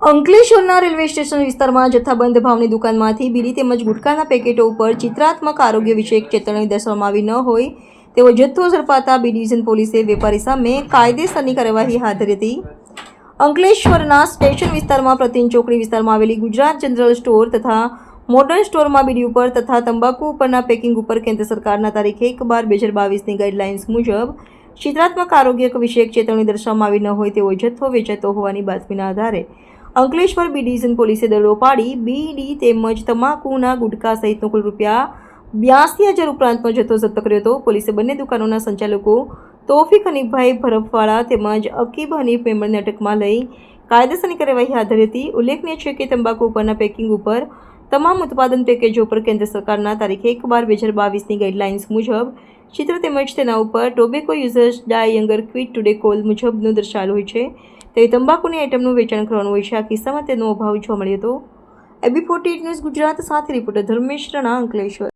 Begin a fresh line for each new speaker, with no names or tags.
અંકલેશ્વરના railway station વિસ્તારમાં જથ્થાબંધ ભાવની દુકાનમાંથી બીડી તેમજ ગુટખાના પેકેટો ઉપર ચિત્રાત્મક આરોગ્ય વિષયક ચેતવણી દર્શાવવામાં આવી ન હોય તેવો જથ્થો ઝડપાતા બી ડિવિઝન પોલીસે વેપારી સામે કાયદેસરની કાર્યવાહી હાથ ધરી હતી. અંકલેશ્વરના સ્ટેશન વિસ્તારમાં પ્રતિન ચોકડી વિસ્તારમાં આવેલી ગુજરાત જનરલ સ્ટોર તથા મોડર્ન સ્ટોરમાં બીડી ઉપર તથા તંબાકુ ઉપરના પેકિંગ ઉપર કેન્દ્ર સરકારના તારીખ એક બાર બે હજાર બાવીસની ગાઈડલાઇન્સ મુજબ ચિત્રાત્મક આરોગ્ય વિષયક ચેતવણી દર્શાવવામાં આવી ન હોય તેવો જથ્થો વેચાતો હોવાની બાતમીના આધારે અંકલેશ્વર બી ડિવિઝન પોલીસે દડો પાડી. બીડી તેમજ તમાકુના ગુટખા સહિતનો કુલ રૂપિયા બ્યાસી હજાર ઉપરાંતનો જથ્થો જપ્ત કર્યો હતો. પોલીસે બંને દુકાનોના સંચાલકો તોફિક હનીફભાઈ ભરફવાળા તેમજ અકીબ હનીફ મેમ્બરને અટકમાં લઈ કાયદેસરની કાર્યવાહી હાથ ધરી હતી. ઉલ્લેખનીય છે કે તંબાકુ ઉપરના પેકિંગ ઉપર તમામ ઉત્પાદન પેકેજો પર કેન્દ્ર સરકારના તારીખ એક બાર બે હજાર બાવીસની ગાઈડલાઇન્સ મુજબ ચિત્ર તેમજ તેના ઉપર tobacco users die younger quit today call મુજબનું દર્શાવેલું હોય છે. તે તંબાકુની આઇટમનું વેચાણ કરવાનું હોય છે. આ કિસ્સામાં તેનો અભાવ જોવા મળ્યો હતો. એબી ફોર્ટી ન્યૂઝ ગુજરાત સાથે રિપોર્ટર ધર્મેશ અંકલેશ્વર.